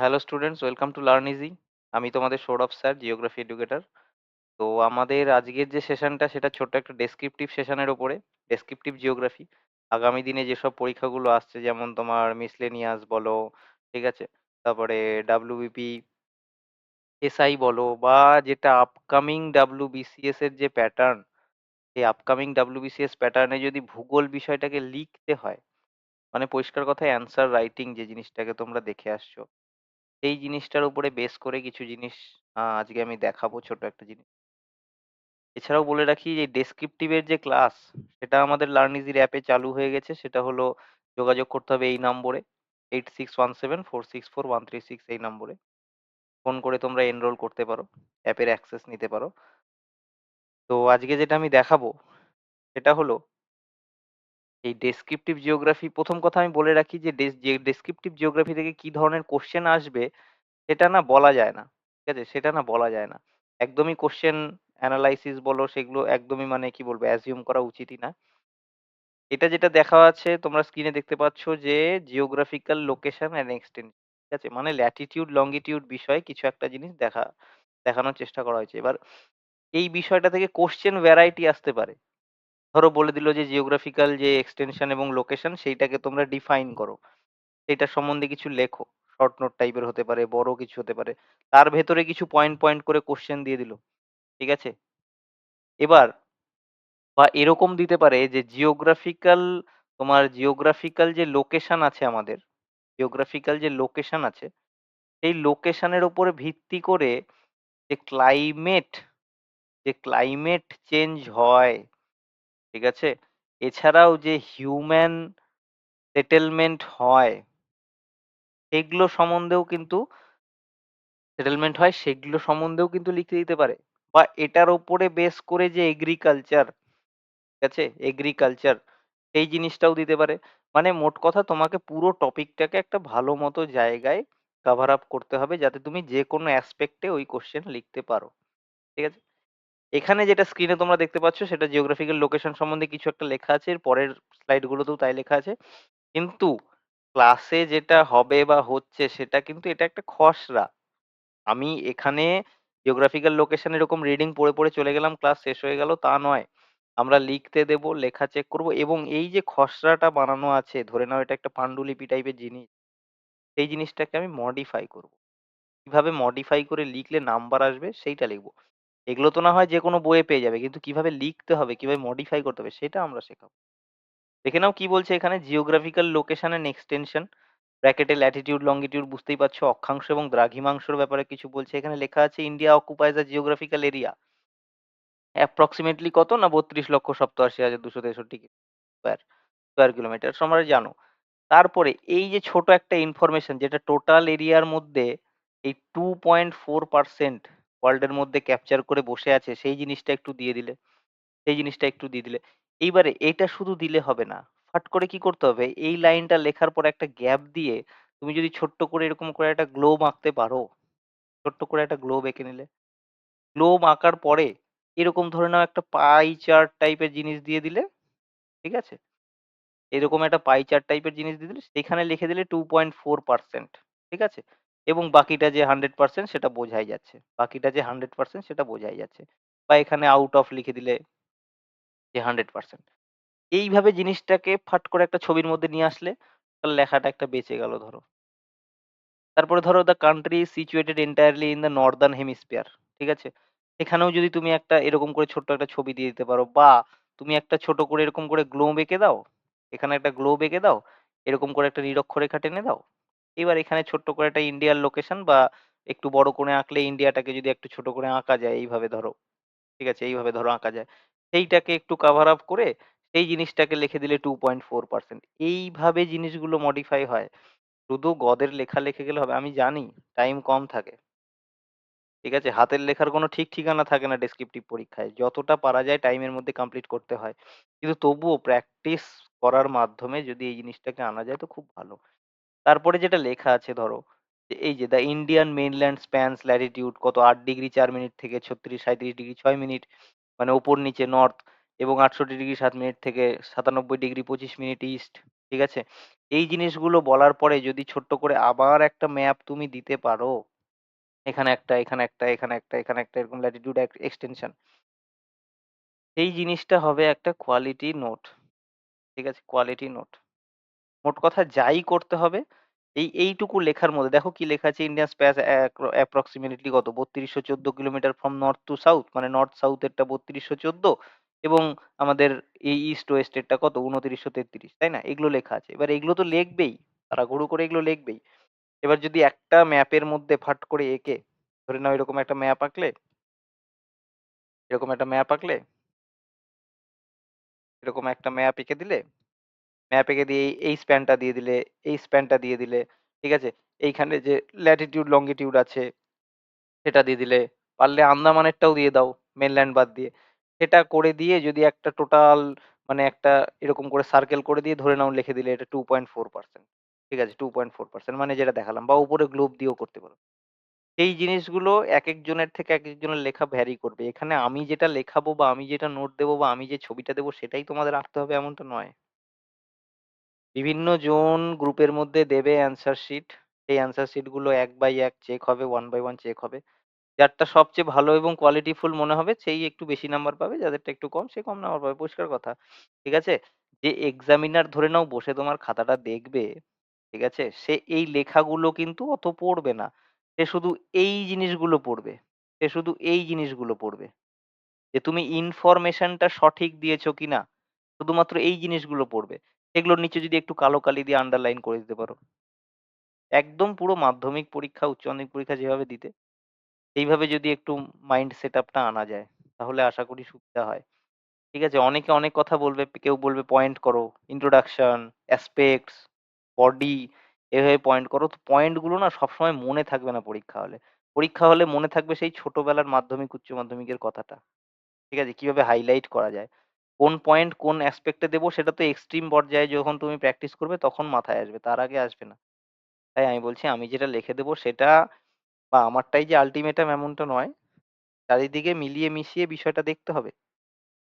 Hello students welcome to learn easy আমি তোমাদের Sourav sir geography educator তো আমাদের আজকের যে সেশনটা সেটা ছোট্ট একটা ডেসক্রিপটিভ সেশনের ওপরে ডেসক্রিপটিভ জিওগ্রাফি আগামী দিনে যেসব পরীক্ষাগুলো আসছে, যেমন তোমার মিসলেনিয়াস বলো, ঠিক আছে? তারপরে ডাব্লিউবিপি এসআই বলো, বা যেটা আপকামিং ডাব্লিউবিসিএস এর যে প্যাটার্ন সেই আপকামিং ডাব্লিউবিসিএস প্যাটার্নে যদি ভূগোল বিষয়টাকে লিখতে হয় মানে পরিষ্কার কথা অ্যান্সার রাইটিং যে জিনিসটাকে তোমরা দেখে আসছো। সেই জিনিসটার উপরে বেস করে কিছু জিনিস আজকে আমি দেখাবো ছোট একটা জিনিস। এছাড়াও বলে রাখি যে ডেসক্রিপটিভের যে ক্লাস সেটা আমাদের লার্নিজির অ্যাপে চালু হয়ে গেছে। সেটা হলো যোগাযোগ করতে হবে এই নম্বরে eight six one seven four six four one three six এই নম্বরে। ফোন করে তোমরা এনরোল করতে পারো অ্যাপের অ্যাক্সেস নিতে পারো। তো আজকে যেটা আমি দেখাবো, সেটা হলো এই ডেসক্রিপটিভ জিওগ্রাফি প্রথম কথা আমি বলে রাখি যে ডেস- যে ডেসক্রিপটিভ জিওগ্রাফি থেকে কি ধরনের কোশ্চেন আসবে, সেটা না বলা যায় না, ঠিক আছে? সেটা না বলা যায় না। একদমই কোশ্চেন অ্যানালাইসিস বলো, সেগুলো একদমই মানে কি বলব অ্যাজিউম করা উচিতই না। এটা যেটা দেখা আছে, তোমরা স্ক্রিনে দেখতে পাচ্ছ যে জিওগ্রাফিক্যাল লোকেশন অ্যান্ড এক্সটেন্ট ঠিক আছে? মানে ল্যাটিটিউড লঙ্গিটিউড বিষয়ে কিছু একটা জিনিস দেখা, দেখানোর চেষ্টা করা হয়েছে। এবার এই বিষয়টা থেকে কোশ্চেন ভ্যারাইটি আসতে পারে। ধরো বলে দিল যে জিওগ্রাফিক্যাল যে এক্সটেনশন এবং লোকেশন সেইটাকে তোমরা ডিফাইন করো। সেটা সম্বন্ধে কিছু লেখো। শর্ট নোট টাইপের হতে পারে, বড় কিছু হতে পারে। তার ভেতরে কিছু পয়েন্ট পয়েন্ট করে কোশ্চেন দিয়ে দিল। ঠিক আছে? এবার বা এরকম দিতে পারে যে জিওগ্রাফিক্যাল তোমার জিওগ্রাফিক্যাল যে লোকেশন আছে আমাদের জিওগ্রাফিক্যাল যে লোকেশন আছে, সেই লোকেশনের উপরে ভিত্তি করে যে ক্লাইমেট যে ক্লাইমেট চেঞ্জ হয় ঠিক আছে? এছাড়াও যে হিউম্যান সেটেলমেন্ট হয়, সেগুলো সম্বন্ধেও কিন্তু সেটেলমেন্ট হয়, সেগুলো সম্বন্ধেও কিন্তু লিখতে দিতে পারে। বা এটার ওপরে বেস করে যে এগ্রিকালচার ঠিক আছে? এগ্রিকালচার সেই জিনিসটাও দিতে পারে। মানে মোট কথা তোমাকে পুরো টপিকটাকে একটা ভালো মতো জায়গায় কভার আপ করতে হবে, যাতে তুমি যে কোনো অ্যাসপেক্টে ওই কোশ্চেন লিখতে পারো। ঠিক আছে? এখানে যেটা স্ক্রিনে তোমরা দেখতে পাচ্ছ সেটা জিওগ্রাফিক্যাল লোকেশন সম্বন্ধে কিছু একটা লেখা আছে, এর পরের স্লাইডগুলোতেও তাই লেখা আছে। কিন্তু ক্লাসে যেটা হবে বা হচ্ছে সেটা কিন্তু এটা একটা খসড়া। আমি এখানে জিওগ্রাফিক্যাল লোকেশন এরকম রিডিং পড়ে পড়ে চলে গেলাম ক্লাস শেষ হয়ে গেল, তা নয়। আমরা লিখতে দেব, লেখা চেক করব এবং এই যে খসড়াটা বানানো আছে, ধরে নাও এটা একটা পাণ্ডুলিপি টাইপের জিনিস, সেই জিনিসটাকে আমি মডিফাই করব। কীভাবে মডিফাই করে লিখলে নাম্বার আসবে, সেইটা লিখব। এগুলো তো না হয় যে কোনো বইয়ে পেয়ে যাবে। কিন্তু কীভাবে লিখতে হবে, কীভাবে মডিফাই করতে হবে, সেটা আমরা শেখাবো। দেখে নাও কি বলছে এখানে জিওগ্রাফিক্যাল লোকেশন এন্ড এক্সটেনশন ব্র্যাকেটে ল্যাটিটিউড লঙ্গিটিউড বুঝতেই পারছ, অক্ষাংশ এবং দ্রাঘিমাংশের ব্যাপারে কিছু বলছে। এখানে লেখা আছে India occupies a geographical area approximately কত না বত্রিশ লক্ষ সপ্তাশি হাজার দুশো তেষট্টি স্কোয়ার স্কোয়ার কিলোমিটার তোমরা জানো। তারপরে এই যে ছোট একটা ইনফরমেশন যেটা টোটাল এরিয়ার মধ্যে এই টু পয়েন্ট ফোর পার্সেন্ট ওয়ার্ল্ডের মধ্যে ক্যাপচার করে বসে আছে, সেই জিনিসটা একটু দিয়ে দিলে, সেই জিনিসটা একটু দিয়ে দিলে। এইবারে এটা শুধু দিলে হবে না, ফাট করে কি করতে হবে? এই লাইনটা লেখার পর একটা গ্যাপ দিয়ে তুমি যদি ছোট্ট করে এরকম করে একটা গ্লোব আঁকতে পারো, ছোট্ট করে একটা গ্লোব এঁকে নিলে। গ্লোব আঁকার পরে এরকম ধরে নাও একটা পাই চার্ট টাইপের জিনিস দিয়ে দিলে, ঠিক আছে? এরকম একটা পাই চার্ট টাইপের জিনিস দিয়ে দিলে, সেখানে লিখে দিলে টু পয়েন্ট ফোর পার্সেন্ট ঠিক আছে? এবং বাকিটা যে হান্ড্রেড পার্সেন্ট সেটা বোঝাই যাচ্ছে। বাকিটা যে হান্ড্রেড পার্সেন্ট সেটা বোঝাই যাচ্ছে। বা এখানে আউট অফ লিখে দিলে যে হান্ড্রেড পার্সেন্ট এইভাবে জিনিসটাকে ফাট করে একটা ছবির মধ্যে নিয়ে আসলে তার লেখাটা একটা বেঁচে গেল ধরো। তারপরে ধরো the country situated entirely in the northern hemisphere ঠিক আছে? এখানেও যদি তুমি একটা এরকম করে ছোট্ট একটা ছবি দিয়ে দিতে পারো বা তুমি একটা ছোট করে এরকম করে গ্লোব এঁকে দাও, এখানে একটা গ্লোব এঁকে দাও, এরকম করে একটা নিরক্ষরেখা টেনে দাও এবার এখানে ছোট্ট করে একটা ইন্ডিয়ার লোকেশন বা একটু বড় করে আঁকলে ইন্ডিয়াটাকে যদি একটু ছোট করে আঁকা যায়, এইভাবে ধরো, ঠিক আছে? এইভাবে ধরো আঁকা যায়। সেইটাকে একটু কাভার আপ করে সেই জিনিসটাকে লিখে দিলে টু পয়েন্ট ফোর পার্সেন্ট এইভাবে জিনিসগুলো মডিফাই হয়। শুধু গদের লেখা লিখে গেলে হবে, আমি জানি টাইম কম থাকে। ঠিক আছে? হাতের লেখার কোনো ঠিক ঠিকানা থাকে না ডেসক্রিপটিভ পরীক্ষায়। যতটা পারা যায় টাইমের মধ্যে কমপ্লিট করতে হয়। কিন্তু তবুও প্র্যাকটিস করার মাধ্যমে যদি এই জিনিসটাকে আনা যায় তো খুব ভালো। তারপরে যেটা লেখা আছে ধরো এই যে the Indian mainland spans latitude কত আট ডিগ্রি চার মিনিট থেকে ছত্রিশ সাঁইত্রিশ ডিগ্রি ছয় মিনিট মানে ওপর নিচে নর্থ এবং আটষট্টি ডিগ্রি সাত মিনিট থেকে সাতানব্বই ডিগ্রি পঁচিশ মিনিট ইস্ট ঠিক আছে? এই জিনিসগুলো বলার পরে যদি ছোট্ট করে আবার একটা ম্যাপ তুমি দিতে পারো, এখানে একটা, এখানে একটা, এখানে একটা, এখানে একটা এরকম ল্যাটিটিউড এক এক্সটেনশন। এই জিনিসটা হবে একটা কোয়ালিটি নোট। ঠিক আছে? Quality note. মোট কথা যাই করতে হবে। এই, এইটুকু লেখার মধ্যে, দেখো কি লেখা আছে ইন্ডিয়ান স্পেস অ্যাপ্রক্সিমেটলি কত? বত্রিশশো চোদ্দ kilometre from north to south মানে নর্থ সাউথ এরটা বত্রিশশো চোদ্দ এবং আমাদের এই ইস্ট ওয়েস্ট এরটা কত? উনত্রিশশো তেত্রিশ, তাই না? এগুলো লেখা আছে। এবার এগুলো তো লিখবেই তারা ঘুরু করে এগুলো লিখবেই। এবার যদি একটা ম্যাপের মধ্যে ফাট করে এঁকে, ধরে নাও এরকম একটা ম্যাপ আঁকলে, এরকম একটা ম্যাপ আঁকলে, এরকম একটা ম্যাপ এঁকে দিলে ম্যাপ এঁকে দিয়ে এই- স্প্যানটা দিয়ে দিলে, এই স্প্যানটা দিয়ে দিলে, ঠিক আছে? এইখানে যে ল্যাটিটিউড লঙ্গিটিউড আছে, সেটা দিয়ে দিলে। পারলে আন্দামানেরটাও দিয়ে দাও মেনল্যান্ড বাদ দিয়ে। সেটা করে দিয়ে যদি একটা টোটাল মানে একটা এরকম করে সার্কেল করে দিয়ে ধরে নাও, লিখে দিলে এটা টু পয়েন্ট ফোর পার্সেন্ট ঠিক আছে? টু পয়েন্ট ফোর পার্সেন্ট মানে যেটা দেখালাম, বা উপরে গ্লোব দিয়েও করতে পারো। এই জিনিসগুলো এক একজনের থেকে এক একজনের লেখা ভ্যারি করবে। এখানে আমি যেটা লেখাবো, বা আমি যেটা নোট দেবো, বা আমি যে ছবিটা দেবো, সেটাই তোমাদের আঁকতে হবে, এমনটা নয়। বিভিন্ন জন গ্রুপের মধ্যে দেবে অ্যান্সার শিট সেই অ্যান্সার শিটগুলো এক বাই এক চেক হবে ওয়ান বাই ওয়ান চেক হবে। যারটা সবচেয়ে ভালো এবং কোয়ালিটিফুল মনে হবে, সেই একটু বেশি নাম্বার পাবে, যাদেরটা একটু কম, সে কম নাম্বার পাবে। পরিষ্কার কথা। ঠিক আছে? যে এক্সামিনার ধরে নাও, বসে তোমার খাতাটা দেখবে, ঠিক আছে? সে এই লেখাগুলো কিন্তু অত পড়বে না। সে শুধু এই জিনিসগুলো পড়বে। সে শুধু এই জিনিসগুলো পড়বে। যে তুমি ইনফরমেশনটা সঠিক দিয়েছ কিনা শুধুমাত্র এই জিনিসগুলো পড়বে। সেগুলোর নিচে যদি একটু কালো কালি দিয়ে আন্ডারলাইন করে দিতে পারো। একদম পুরো মাধ্যমিক পরীক্ষা, উচ্চ মাধ্যমিক পরীক্ষা যেভাবে দিতে এইভাবে যদি একটু মাইন্ড সেট আপটা আনা যায়, তাহলে আশা করি সুবিধা হয়। ঠিক আছে? অনেকে অনেক কথা বলবে, কেউ বলবে পয়েন্ট করো ইন্ট্রোডাকশন অ্যাসপেক্টস বডি এভাবে পয়েন্ট করো। তো পয়েন্টগুলো না সবসময় মনে থাকবে না পরীক্ষা হলে। পরীক্ষা হলে মনে থাকবে সেই ছোটবেলার মাধ্যমিক, উচ্চ মাধ্যমিকের কথাটা। ঠিক আছে? কীভাবে হাইলাইট করা যায়? কোন পয়েন্ট কোন অ্যাসপেক্টে দেবো সেটা তো এক্সট্রিম পর্যায়ে যখন তুমি প্র্যাকটিস করবে তখন মাথায় আসবে, তার আগে আসবে না। তাই আমি বলছি আমি যেটা লিখে দেবো সেটা বা আমারটাই যে আলটিমেটাম এমনটা নয়, চারিদিকে মিলিয়ে মিশিয়ে বিষয়টা দেখতে হবে।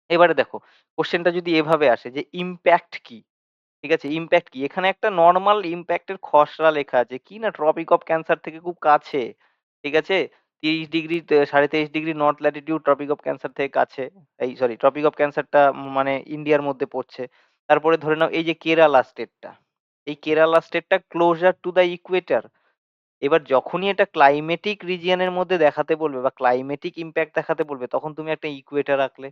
এবারে দেখো কোশ্চেনটা যদি এভাবে আসে যে ইম্প্যাক্ট কি? ঠিক আছে ইম্প্যাক্ট কি? এখানে একটা নর্মাল ইমপ্যাক্টের খসড়া লেখা আছে, কি না ট্রপিক অফ ক্যান্সার থেকে খুব কাছে, ঠিক আছে? তিরিশ ডিগ্রি সাড়ে তেইশ degree north latitude tropic of cancer থেকে কাছে, এই সরি ট্রপিক অফ ক্যান্সারটা মানে ইন্ডিয়ার মধ্যে পড়ছে। তারপরে ধরে নাও এই যে কেরালা স্টেটটা এই কেরালা স্টেটটা ক্লোজার টু দ্য ইকুয়েটার এবার যখনই এটা ক্লাইমেটিক রিজিয়নের মধ্যে দেখাতে বলবে বা ক্লাইমেটিক ইম্প্যাক্ট দেখাতে বলবে, তখন তুমি একটা ইকুয়েটার আঁকলে,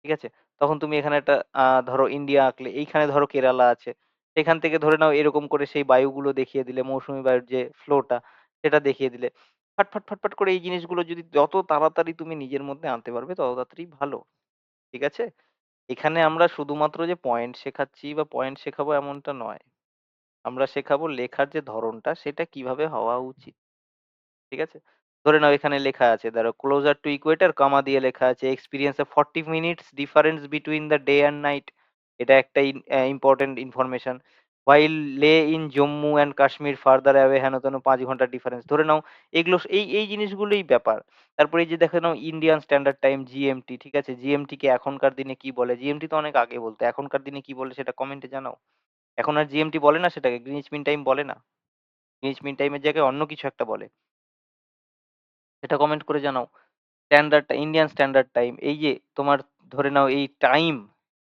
ঠিক আছে? তখন তুমি এখানে একটা ধরো ইন্ডিয়া আঁকলে, এইখানে ধরো কেরালা আছে। সেখান থেকে ধরে নাও এরকম করে সেই বায়ুগুলো দেখিয়ে দিলে, মৌসুমী বায়ুর যে ফ্লোটা সেটা দেখিয়ে দিলে। ফাটফাট ফাটফাট করে এই জিনিসগুলো যদি যত তাড়াতাড়ি তুমি নিজের মধ্যে আনতে পারবে, তত তাড়াতাড়ি ভালো। ঠিক আছে? এখানে আমরা শুধুমাত্র যে পয়েন্ট শেখাচ্ছি বা পয়েন্ট শেখাবো এমনটা নয়। আমরা শেখাবো লেখার যে ধরনটা, সেটা কীভাবে হওয়া উচিত। ঠিক আছে? ধরে নাও এখানে লেখা আছে ধরো ক্লোজার টু ইকুয়েটার কমা দিয়ে লেখা আছে experience a forty minutes difference between the day and night এটা একটা important information while Leh in Jammu and Kashmir further away হেন তেন পাঁচ ঘণ্টা ডিফারেন্স ধরে নাও, এগুলো এই এই জিনিসগুলোই ব্যাপার। তারপরে এই যে দেখে নাও ইন্ডিয়ান স্ট্যান্ডার্ড টাইম জিএমটি ঠিক আছে? জিএমটি কে এখনকার দিনে কি বলে? জিএমটি তো অনেক আগে বলতো। এখনকার দিনে কি বলে সেটা কমেন্টে জানাও। এখন আর জিএমটি বলে না সেটাকে। গ্রিনিচ মিন টাইম বলে না। গ্রিনিচ মিন টাইমের জায়গায় অন্য কিছু একটা বলে। সেটা কমেন্ট করে জানাও। স্ট্যান্ডার্ড ইন্ডিয়ান স্ট্যান্ডার্ড টাইম এই যে তোমার ধরে নাও, এই টাইম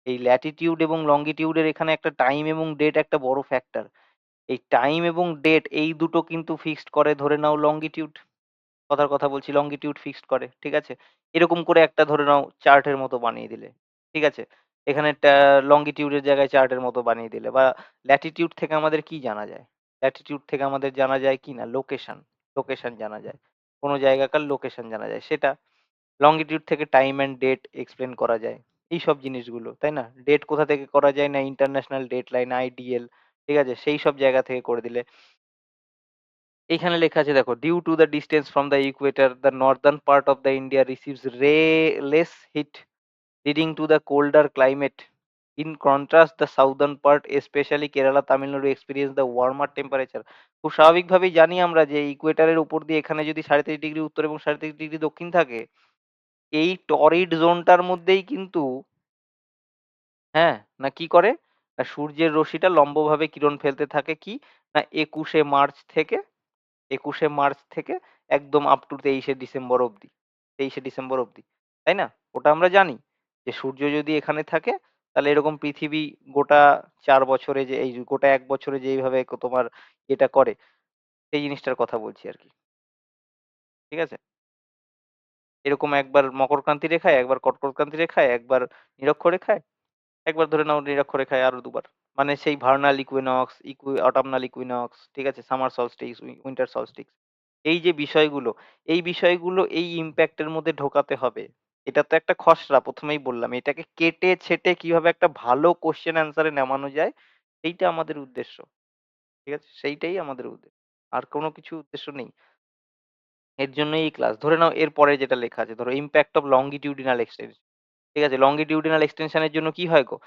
এই ল্যাটিটিউড এবং লঙ্গিটিউডের এখানে একটা টাইম এবং ডেট একটা বড় ফ্যাক্টর এই টাইম এবং ডেট এই দুটো কিন্তু ফিক্সড করে, ধরে নাও লঙ্গিটিউড কথার কথা বলছি লঙ্গিটিউড ফিক্সড করে, ঠিক আছে? এরকম করে একটা ধরে নাও চার্টের মতো বানিয়ে দিলে, ঠিক আছে? এখানে লঙ্গিটিউডের জায়গায় চার্টের মতো বানিয়ে দিলে, বা ল্যাটিটিউড থেকে আমাদের কি জানা যায়? ল্যাটিটিউড থেকে আমাদের জানা যায় কি না? লোকেশন লোকেশন জানা যায়। কোনো জায়গাকার লোকেশন জানা যায়, সেটা লঙ্গিটিউড থেকে টাইম অ্যান্ড ডেট এক্সপ্লেন করা যায়। এই সব জিনিসগুলো, তাই না? ডেট কোথা থেকে করা যায় না ইন্টারন্যাশনাল ডেট লাইন আইডিএল ঠিক আছে? সেই সব জায়গা থেকে করে দিলে। এইখানে লেখা আছে, দেখো due to the distance from the equator the northern part of the India receives ray less heat leading to the colder climate in contrast the southern part specially Kerala Tamil Nadu experience the warmer temperature খুব স্বাভাবিকভাবেই জানি আমরা যে ইকুয়েটারের উপর দিয়ে এখানে যদি সাড়ে তিরিশ ডিগ্রি উত্তর এবং সাড়ে তিরিশ ডিগ্রি দক্ষিণ থাকে এই টরিড জোনটার মধ্যেই কিন্তু হ্যাঁ না কি করে? আর সূর্যের রশ্মিটা লম্বভাবে কিরণ ফেলতে থাকে কি? না একুশে মার্চ থেকে, একুশে মার্চ থেকে একদম আপ টু তেইশে ডিসেম্বর অবধি, তেইশে ডিসেম্বর অবধি, তাই না? ওটা আমরা জানি যে সূর্য যদি এখানে থাকে, তাহলে এরকম পৃথিবী গোটা চার বছরে যে এই গোটা এক বছরে যেইভাবে তোমার এটা করে, সেই জিনিসটার কথা বলছি আর কি। ঠিক আছে? এরকম একবার মকরক্রান্তি রেখায়, একবার কর্কটক্রান্তি রেখায়, একবার নিরক্ষরেখায় একবার ধরে নাও নিরক্ষরেখায় আরও দুবার। মানে সেই vernal equinox equi autumnal equinox, ঠিক আছে? Summer solstice winter solstice. এই যে বিষয়গুলো, এই বিষয়গুলো এই ইম্প্যাক্টের মধ্যে ঢোকাতে হবে। এটা তো একটা খসড়া, প্রথমেই বললাম। এটাকে কেটে, ছেটে কীভাবে একটা ভালো কোশ্চেন অ্যান্সারে নামানো যায়, সেইটা আমাদের উদ্দেশ্য। ঠিক আছে? সেইটাই আমাদের উদ্দেশ্য আর কোনো কিছু উদ্দেশ্য নেই। এর জন্যই এই ক্লাস ধরে নাও এর পরে যেটা লেখা আছে, ধরো ইম্প্যাক্ট অফ লঙ্গিটিউডিনাল এক্সটেনশন ঠিক আছে লঙ্গিটিউডিনাল এক্সটেনশনের জন্য কি হয় গো?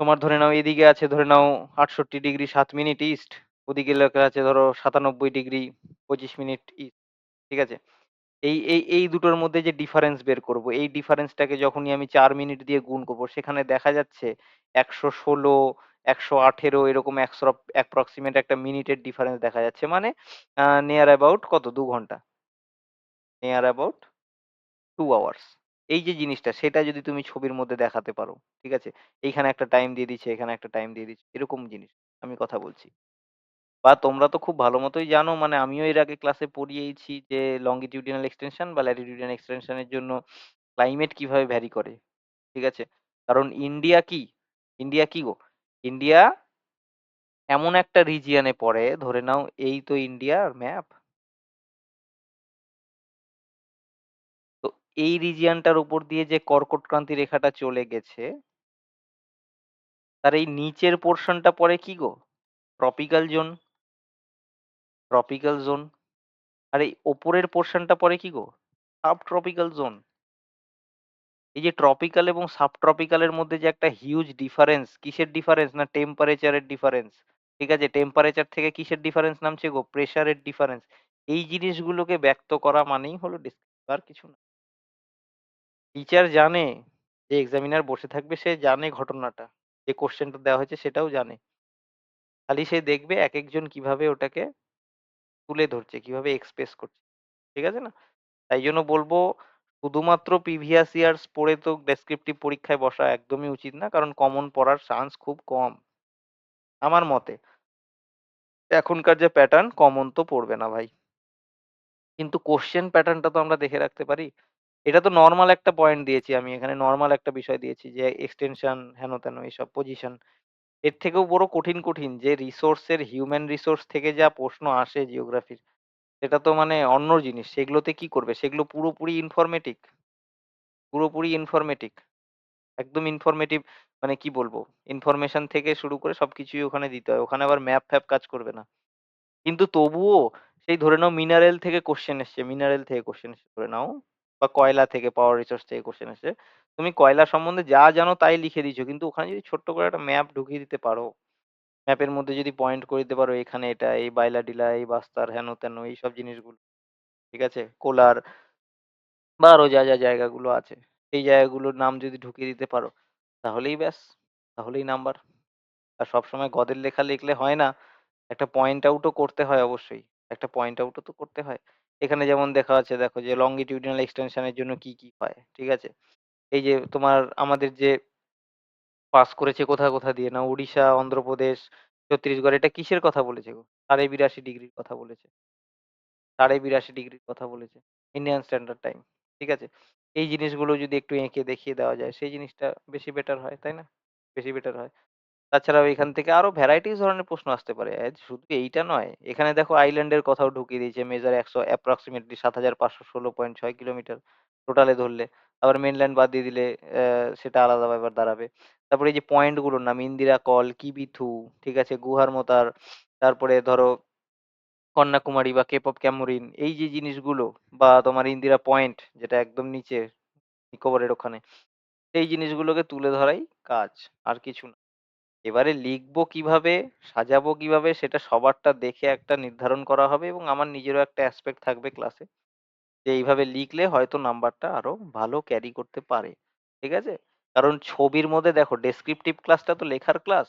তোমার ধরে নাও এদিকে আছে, ধরে নাও আটষট্টি ডিগ্রি সাত মিনিট ইস্ট ওদিকে লেখা আছে ধরো সাতানব্বই ডিগ্রি পঁচিশ মিনিট ইস্ট ঠিক আছে? এই এই এই দুটোর মধ্যে যে ডিফারেন্স বের করব, এই ডিফারেন্সটাকে যখনই আমি চার মিনিট দিয়ে গুণ করব, সেখানে দেখা যাচ্ছে একশো ষোলো, একশো আঠেরো এরকম একশো অ্যাপ্রক্সিমেট একটা মিনিটের ডিফারেন্স দেখা যাচ্ছে। মানে নিয়ার অ্যাবাউট কত? দু ঘণ্টা। নিয়ার অ্যাবাউট টু আওয়ার্স এই যে জিনিসটা, সেটা যদি তুমি ছবির মধ্যে দেখাতে পারো, ঠিক আছে? এইখানে একটা টাইম দিয়ে দিচ্ছে, এখানে একটা টাইম দিয়ে দিচ্ছে, এরকম জিনিস, আমি কথা বলছি। বা তোমরা তো খুব ভালো মতোই জানো মানে আমিও এর আগে ক্লাসে পড়িয়েছি যে লঙ্গিটিউডিনাল এক্সটেনশন বা ল্যাটিটিউডিনাল এক্সটেনশনের জন্য ক্লাইমেট কীভাবে ভ্যারি করে, ঠিক আছে? কারণ ইন্ডিয়া কি? ইন্ডিয়া কি গো? ইন্ডিয়া এমন একটা রিজিয়নে পড়ে, ধরে নাও এই তো ইন্ডিয়ার ম্যাপ এই রিজিয়নটার উপর দিয়ে যে কর্কটক্রান্তি রেখাটা চলে গেছে তার এই নিচের পোর্শনটা পড়ে কি গো? ট্রপিক্যাল জোন ট্রপিক্যাল জোন আর এই ওপরের পোর্শনটা পড়ে কি গো? সাব ট্রপিক্যাল জোন এই যে ট্রপিক্যাল এবং সাব ট্রপিক্যালের মধ্যে যে একটা হিউজ ডিফারেন্স কিসের ডিফারেন্স না টেম্পারেচারের ডিফারেন্স ঠিক আছে টেম্পারেচার থেকে কিসের ডিফারেন্স নামছে গো? প্রেসারের ডিফারেন্স এই জিনিসগুলোকে ব্যক্ত করা মানেই হলো descriptive, আর কিছু না। টিচার জানে যে এক্সামিনার বসে থাকবে, সে জানে ঘটনাটা। যে কোশ্চেনটা দেওয়া হয়েছে সেটাও জানে। খালি সে দেখবে এক একজন কীভাবে ওটাকে তুলে ধরছে, কীভাবে এক্সপ্রেস করছে। ঠিক আছে না? তাই জন্য বলব, শুধুমাত্র প্রিভিয়াস ইয়ার্স পড়ে তো ডেসক্রিপটিভ পরীক্ষায় বসা একদমই উচিত না, কারণ কমন পড়ার চান্স খুব কম। আমার মতে। এখনকার যে প্যাটার্ন কমন তো পড়বে না ভাই। কিন্তু কোশ্চেন প্যাটার্নটা তো আমরা দেখে রাখতে পারি। এটা তো নর্মাল একটা পয়েন্ট দিয়েছি আমি। এখানে নর্মাল একটা বিষয় দিয়েছি যে এক্সটেনশন হেন তেন এইসব পজিশন এর থেকেও বড় কঠিন কঠিন যে রিসোর্সের হিউম্যান রিসোর্স থেকে যা প্রশ্ন আসে জিওগ্রাফির সেটা তো মানে অন্য জিনিস। সেগুলোতে কি করবে? সেগুলো পুরোপুরি ইনফরমেটিক পুরোপুরি ইনফরমেটিক একদম ইনফরমেটিভ মানে কি বলব? ইনফরমেশন থেকে শুরু করে সবকিছুই ওখানে দিতে হয়। ওখানে আবার ম্যাপ ফ্যাপ কাজ করবে না। কিন্তু তবুও সেই ধরে নাও মিনারেল থেকে কোশ্চেন এসছে। মিনারেল থেকে কোশ্চেন এসছে। ধরে নাও বা কয়লা থেকে পাওয়ার রিসোর্স থেকে কোশ্চেন এসছে। তুমি কয়লা সম্বন্ধে যা জানো তাই লিখে দিছো কিন্তু ওখানে যদি ছোট্ট করে একটা ম্যাপ ঢুকিয়ে দিতে পারো ম্যাপের মধ্যে যদি পয়েন্ট করে দিতে পারো, এখানে এটা, এই বাইলাডিলা এই বাস্তার, হেন তেন এইসব জিনিসগুলো, ঠিক আছে? কোলার বা আরও যা যা জায়গাগুলো আছে সেই জায়গাগুলোর নাম যদি ঢুকিয়ে দিতে পারো, তাহলেই ব্যাস, তাহলেই নাম্বার আর সবসময় গদের লেখা লিখলে হয় না, একটা পয়েন্ট আউটও করতে হয় অবশ্যই, একটা পয়েন্ট আউটও তো করতে হয়। এখানে যেমন দেখা আছে দেখো যে লঙ্গিটিউডিনাল এক্সটেনশনের জন্য কি কি হয়, ঠিক আছে? এই যে তোমার আমাদের যে পাস করেছে কোথা কোথা দিয়ে না? উড়িষ্যা, অন্ধ্রপ্রদেশ, ছত্তিশগড়, এটা কিসের কথা বলেছে গো? সাড়ে বিরাশি ডিগ্রির কথা বলেছে। সাড়ে বিরাশি ডিগ্রির কথা বলেছে। ইন্ডিয়ান স্ট্যান্ডার্ড টাইম ঠিক আছে? এই জিনিসগুলো যদি একটু এঁকে দেখিয়ে দেওয়া যায়, সেই জিনিসটা বেশি বেটার হয়, তাই না? বেশি বেটার হয়। তাছাড়াও এখান থেকে আরও ভ্যারাইটিস ধরনের প্রশ্ন আসতে পারে। শুধু এইটা নয় এখানে দেখো আইল্যান্ডের কথাও ঢুকিয়ে দিয়েছে। মেজার একশো অ্যাপ্রক্সিমেটলি সাত হাজার পাঁচশো ষোলো পয়েন্ট ছয় কিলোমিটার টোটালে ধরলে। আবার মেনল্যান্ড বাদ দিয়ে দিলে আহ, সেটা আলাদা ব্যাপার দাঁড়াবে। তারপরে এই যে পয়েন্টগুলোর নাম ইন্দিরা কল কিবিথু ঠিক আছে গুহার মোতার তারপরে ধরো কন্যাকুমারী বা কেপ অফ ক্যামরিন এই যে জিনিসগুলো বা তোমার ইন্দিরা পয়েন্ট যেটা একদম নিচে নিকোবরের ওখানে এই জিনিসগুলোকে তুলে ধরাই কাজ আর কিছু না। এবারে লিখব কীভাবে, সাজাবো কীভাবে, সেটা সবারটা দেখে একটা নির্ধারণ করা হবে এবং আমার নিজেরও একটা অ্যাসপেক্ট থাকবে ক্লাসে যে এইভাবে লিখলে হয়তো নাম্বারটা আরও ভালো ক্যারি করতে পারে, ঠিক আছে? কারণ ছবির মধ্যে দেখো ডেসক্রিপটিভ ক্লাসটা তো লেখার ক্লাস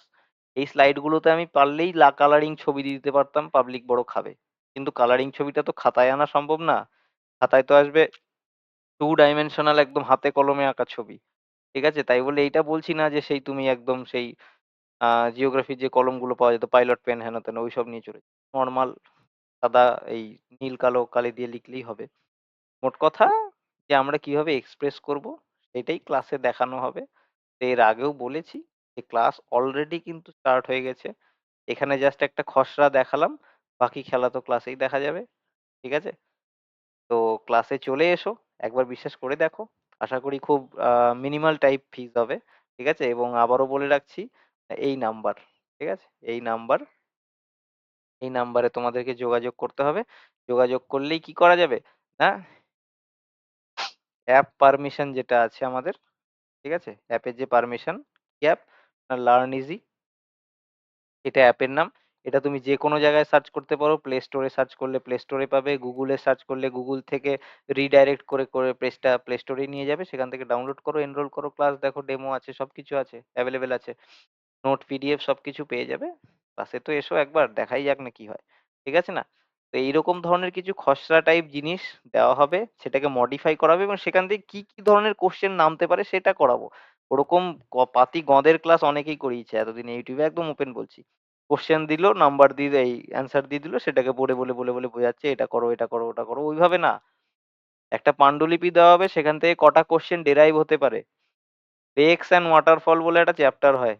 এই স্লাইডগুলোতে আমি পারলেই লা কালারিং ছবি দিয়ে দিতে পারতাম পাবলিক বড় খাবে। কিন্তু কালারিং ছবিটা তো খাতায় আনা সম্ভব না, খাতায় তো আসবে টু ডাইমেনশনাল একদম হাতে কলমে আঁকা ছবি, ঠিক আছে? তাই বলে এইটা বলছি না যে সেই তুমি একদম সেই জিওগ্রাফির যে কলমগুলো পাওয়া যেত পাইলট পেন হেন তেন ওইসব নিয়ে চলে নর্মাল সাদা এই নীল, কালো, কালি দিয়ে লিখলেই হবে। মোট কথা যে আমরা কীভাবে এক্সপ্রেস করব, সেটাই ক্লাসে দেখানো হবে। এর আগেও বলেছি যে ক্লাস অলরেডি কিন্তু স্টার্ট হয়ে গেছে। এখানে জাস্ট একটা খসড়া দেখালাম, বাকি খেলা তো ক্লাসেই দেখা যাবে, ঠিক আছে? তো ক্লাসে চলে এসো, একবার বিশ্বাস করে দেখো। আশা করি খুব মিনিমাল টাইপ ফিজ হবে, ঠিক আছে? এবং আবারও বলে রাখছি এই নাম্বার, ঠিক আছে? এই নাম্বার, এই নাম্বারে তোমাদেরকে যোগাযোগ করতে হবে। যোগাযোগ করলেই কি করা যাবে? না? অ্যাপ পারমিশন যেটা আছে আমাদের, ঠিক আছে? অ্যাপের যে পারমিশন অ্যাপ? Learn Easy. এটা অ্যাপের নাম। এটা তুমি যে কোনো জায়গায় সার্চ করতে পারো। প্লে স্টোরে সার্চ করলে প্লে স্টোরে পাবে। গুগলে সার্চ করলে গুগল থেকে রিডাইরেক্ট করে করে প্লেসটা প্লে স্টোরে নিয়ে যাবে। সেখান থেকে ডাউনলোড করো, এনরোল করো, ক্লাস দেখো, ডেমো আছে সব কিছু আছে, অ্যাভেলেবেল আছে। নোট, পিডিএফ সব কিছু পেয়ে যাবে। ক্লাসে তো এসো একবার, দেখাই যাক না কি হয়। ঠিক আছে না? তো এইরকম ধরনের কিছু খসড়া টাইপ জিনিস দেওয়া হবে, সেটাকে মডিফাই করা হবে এবং সেখান থেকে কি কি ধরনের কোশ্চেন নামতে পারে সেটা করাবো। ওরকম পাতি গঁদের ক্লাস অনেকেই করিয়েছে, এতদিন ইউটিউবে একদম ওপেন বলছি। কোশ্চেন দিল নাম্বার দিয়ে এই অ্যান্সার দিয়ে দিল, সেটাকে পড়ে বলে বলে বলে বোঝাচ্ছে, এটা করো এটা করো, ওটা করো, ওইভাবে না। একটা পাণ্ডুলিপি দেওয়া হবে, সেখান থেকে কটা কোশ্চেন ডেরাইভ হতে পারে। লেকস অ্যান্ড ওয়াটারফল বলে একটা চ্যাপ্টার হয়।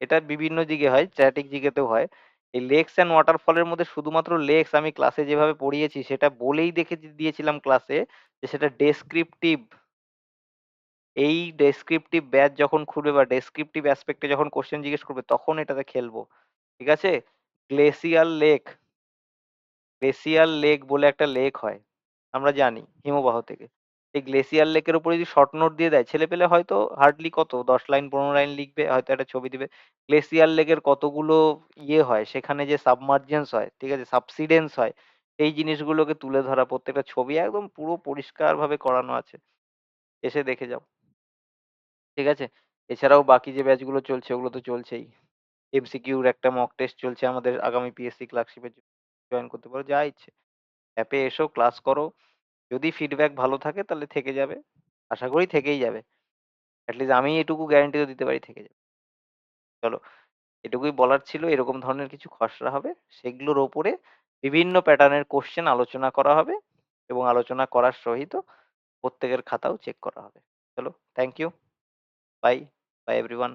এটা বিভিন্ন দিকে হয় স্ট্যাটিক জিকেতেও হয়। এই লেকস অ্যান্ড ওয়াটারফলের মধ্যে শুধুমাত্র লেকস আমি ক্লাসে যেভাবে পড়িয়েছি, সেটা বলেই দেখে দিয়েছিলাম ক্লাসে যে, সেটা ডেসক্রিপটিভ এই ডেসক্রিপটিভ ব্যাচ যখন খুলবে বা ডেসক্রিপটিভ অ্যাসপেক্টে যখন কোশ্চেন জিজ্ঞেস করবে, তখন এটাতে খেলব। ঠিক আছে? গ্লেসিয়াল লেক গ্লেসিয়াল লেক বলে একটা লেক হয়, আমরা জানি হিমবাহ থেকে। এই গ্লেসিয়ার লেকের উপরে যদি শর্ট নোট দিয়ে দেয়, ছেলে পেলে হয়তো হার্ডলি কত, দশ লাইন পনেরো লাইন লিখবে, হয়তো একটা ছবি দিবে। গ্লেসিয়ার লেকের কতগুলো ইয়ে হয়, সেখানে যে সাবমার্জেন্স হয়, ঠিক আছে সাবসিডেন্স হয়, এই জিনিসগুলোকে তুলে ধরা, প্রত্যেকটা ছবি একদম পুরো পরিষ্কার ভাবে করানো আছে। এসে দেখে যাও। ঠিক আছে? এছাড়াও বাকি যে ব্যাচগুলো চলছে, ওগুলো তো চলছেই। এমসিকিউর একটা মক টেস্ট চলছে আমাদের আগামী পিএসসি ক্লার্কশিপের জয়েন করতে পারো, যা ইচ্ছে। অ্যাপে এসো ক্লাস করো। যদি ফিডব্যাক ভালো থাকে তাহলে থেকে যাবে। আশা করি থেকেই যাবে। অ্যাটলিস্ট আমি এটুকু গ্যারান্টি তো দিতে পারি থেকে যাবে। চলো, এটুকুই বলার ছিল, এরকম ধরনের কিছু খসড়া হবে। সেগুলোর ওপরে বিভিন্ন প্যাটার্নের কোশ্চেন আলোচনা করা হবে এবং আলোচনা করার সহিত প্রত্যেকের খাতাও চেক করা হবে। চলো thank you bye bye everyone